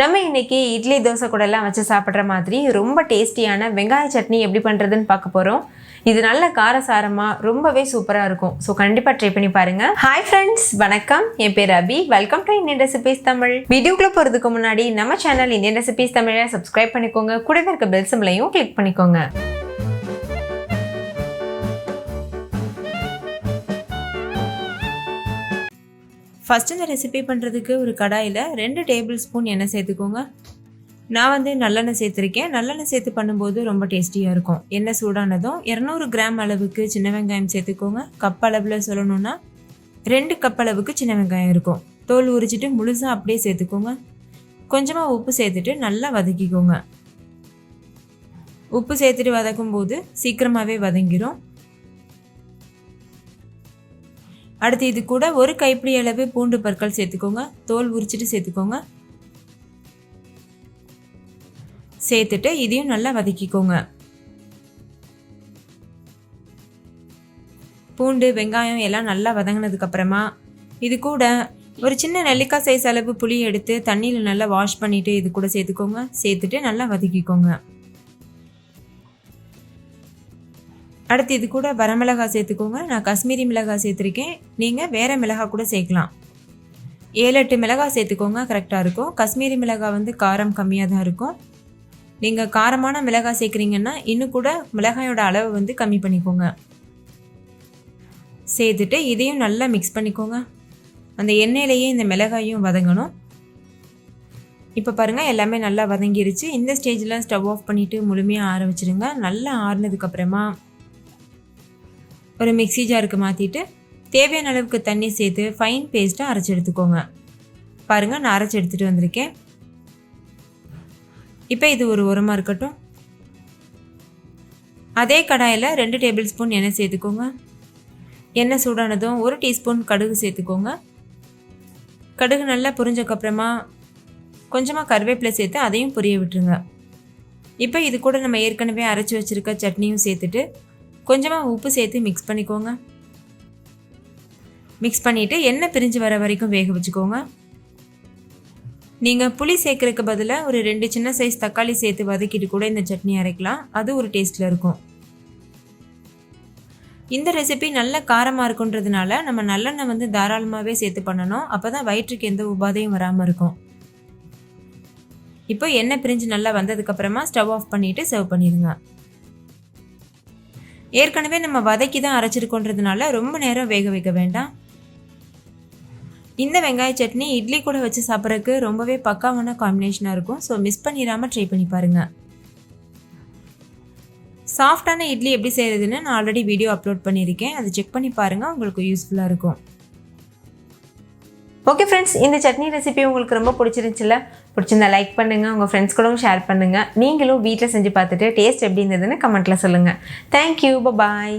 நம்ம இன்னைக்கு இட்லி தோசை கூட எல்லாம் வச்சு சாப்பிட்ற மாதிரி ரொம்ப டேஸ்டியான வெங்காய சட்னி எப்படி பண்ணுறதுன்னு பார்க்க போகிறோம் இது நல்ல காரசாரமாக ரொம்பவே சூப்பராக இருக்கும். ஸோ கண்டிப்பாக ட்ரை பண்ணி பாருங்க. ஹாய் ஃப்ரெண்ட்ஸ் வணக்கம். என் பேர் Abhi. Welcome to Indian recipes Tamil வீடியோக்குள்ளே போகிறதுக்கு முன்னாடி நம்ம சேனல் இந்தியன் ரெசிபிஸ் தமிழை சப்ஸ்கிரைப் பண்ணிக்கோங்க. கூடவே இருக்க பெல் சிம்லையும் கிளிக் பண்ணிக்கோங்க. ஃபஸ்ட்டு இந்த ரெசிபி பண்ணுறதுக்கு ஒரு கடாயில் ரெண்டு டேபிள் ஸ்பூன் எண்ணெய் சேர்த்துக்கோங்க. நான் வந்து நல்லெண்ணெய் சேர்த்துருக்கேன். நல்லெண்ணெய் சேர்த்து பண்ணும்போது ரொம்ப டேஸ்டியாக இருக்கும். எண்ணெய் சூடானதும் இரநூறு கிராம் அளவுக்கு சின்ன வெங்காயம் சேர்த்துக்கோங்க. கப் அளவில் சொல்லணும்னா ரெண்டு கப் அளவுக்கு சின்ன வெங்காயம் இருக்கும். தோல் உரிச்சிட்டு முழுசாக அப்படியே சேர்த்துக்கோங்க. கொஞ்சமாக உப்பு சேர்த்துட்டு நல்லா வதக்கிக்கோங்க. உப்பு சேர்த்துட்டு வதக்கும் போது சீக்கிரமாகவே வதங்கிடும் அடுத்து இது கூட ஒரு கைப்பிடி அளவு பூண்டு பற்கள் சேர்த்துக்கோங்க. தோல் உரிச்சிட்டு சேர்த்துக்கோங்க. சேர்த்துட்டு இதையும் நல்லா வதக்கிக்கோங்க. பூண்டு வெங்காயம் எல்லாம் நல்லா வதங்கினதுக்கு அப்புறமா இது கூட ஒரு சின்ன நெல்லிக்காய் சைஸ் அளவு புளி எடுத்து தண்ணியில் நல்லா வாஷ் பண்ணிட்டு இது கூட சேர்த்துக்கோங்க. சேர்த்துட்டு நல்லா வதக்கிக்கோங்க. அடுத்து இது கூட வரமிளகாய் சேர்த்துக்கோங்க. நான் காஷ்மீரி மிளகாய் சேர்த்துருக்கேன். நீங்கள் வேறு மிளகாய் கூட சேர்க்கலாம். ஏழு எட்டு மிளகாய் சேர்த்துக்கோங்க. கரெக்டாக இருக்கும். காஷ்மீரி மிளகாய் வந்து காரம் கம்மியாக தான் இருக்கும். நீங்கள் காரமான மிளகாய் சேர்க்குறீங்கன்னா இன்னும் கூட மிளகாயோட அளவு வந்து கம்மி பண்ணிக்கோங்க. சேர்த்துட்டு இதையும் நல்லா மிக்ஸ் பண்ணிக்கோங்க. அந்த எண்ணெயிலேயே இந்த மிளகாயும் வதங்கணும். இப்போ பாருங்கள் எல்லாமே நல்லா வதங்கிருச்சு. இந்த ஸ்டேஜில் ஸ்டவ் ஆஃப் பண்ணிவிட்டு முழுமையாக ஆற வச்சுருங்க. நல்லா ஆறுனதுக்கப்புறமா ஒரு மிக்சி ஜாருக்கு மாற்றிட்டு தேவையான அளவுக்கு தண்ணி சேர்த்து ஃபைன் பேஸ்ட்டாக அரைச்சி எடுத்துக்கோங்க. பாருங்கள் நான் அரைச்சி எடுத்துகிட்டு வந்திருக்கேன். இப்போ இது ஒரு உரமாக இருக்கட்டும். அதே கடாயில் ரெண்டு டேபிள் ஸ்பூன் எண்ணெய் சேர்த்துக்கோங்க. எண்ணெய் சூடானதும் ஒரு டீஸ்பூன் கடுகு சேர்த்துக்கோங்க. கடுகு நல்லா புரிஞ்சக்கப்புறமா கொஞ்சமாக கருவேப்பிலை சேர்த்து அதையும் புரிய விட்டுருங்க. இப்போ இது கூட நம்ம ஏற்கனவே அரைச்சி வச்சுருக்க சட்னியும் சேர்த்துட்டு கொஞ்சமாக உப்பு சேர்த்து மிக்ஸ் பண்ணிக்கோங்க. மிக்ஸ் பண்ணிவிட்டு எண்ணெய் பிரிஞ்சு வர வரைக்கும் வேக வச்சுக்கோங்க. நீங்கள் புளி சேர்க்கறதுக்கு பதிலாக ஒரு ரெண்டு சின்ன சைஸ் தக்காளி சேர்த்து வதக்கிட்டு கூட இந்த சட்னி அரைக்கலாம். அது ஒரு டேஸ்ட்டில் இருக்கும். இந்த ரெசிபி நல்ல காரமாக இருக்குன்றதுனால நம்ம நல்லெண்ணெய் வந்து தாராளமாகவே சேர்த்து பண்ணணும். அப்போ தான் வயிற்றுக்கு எந்த உபாதையும் வராமல் இருக்கும். இப்போ எண்ணெய் பிரிஞ்சு நல்லா வந்ததுக்கப்புறமா ஸ்டவ் ஆஃப் பண்ணிவிட்டு சர்வ் பண்ணிடுங்க. ஏற்கனவே நம்ம வதக்கி தான் அரைச்சிருக்கோன்றதுனால ரொம்ப நேரம் வேக வைக்க வேண்டாம். இந்த வெங்காய சட்னி இட்லி கூட வச்சு சாப்பிட்றதுக்கு ரொம்பவே பக்காவான காம்பினேஷனாக இருக்கும். ஸோ மிஸ் பண்ணிடாமல் ட்ரை பண்ணி பாருங்கள் சாஃப்டான இட்லி எப்படி செய்கிறதுன்னு நான் ஆல்ரெடி வீடியோ அப்லோட் பண்ணியிருக்கேன். அதை செக் பண்ணி பாருங்கள் உங்களுக்கு யூஸ்ஃபுல்லாக இருக்கும். ஓகே ஃப்ரெண்ட்ஸ் இந்த சட்னி ரெசிபி உங்களுக்கு ரொம்ப பிடிச்சிருந்துச்சுல பிடிச்சிருந்தா லைக் பண்ணுங்கள் உங்கள் ஃப்ரெண்ட்ஸ் கூடவும் ஷேர் பண்ணுங்கள் நீங்களும் வீட்டில் செஞ்சு பார்த்துட்டு டேஸ்ட் எப்படி இருந்ததுன்னு கமெண்ட்டில் சொல்லுங்கள் தேங்க்யூ பாய்